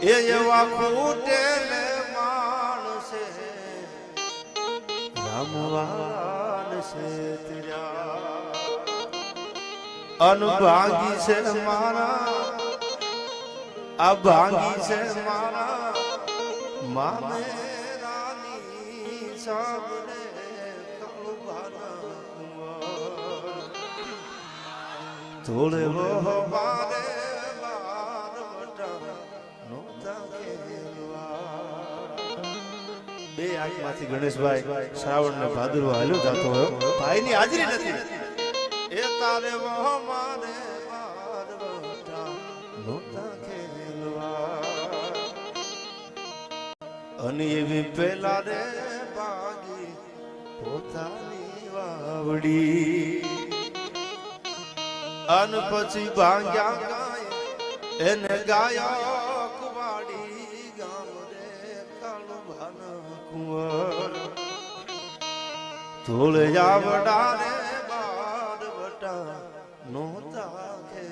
એ એવા ખૂટેલ માણસે રમવાન છે અનભાગી છે મારા આ ભાગી છે મારા, મામે રાની કુંવર. થોડે વહ બે આંખમાંથી ગણેશભાઈ શ્રાવણ ને ભાદરવા હાલ્યો જાતો હોય ભાઈની હાજરી નથી. એ તારે મારે. અને એવી પેલા રે બાગી પોતાની વાવડી. અન પછી ભાંગ્યા ગાય, એને ગાયા કુવાડી ધૂળ જાવડા રે બાર વટા નોતા ખેલવા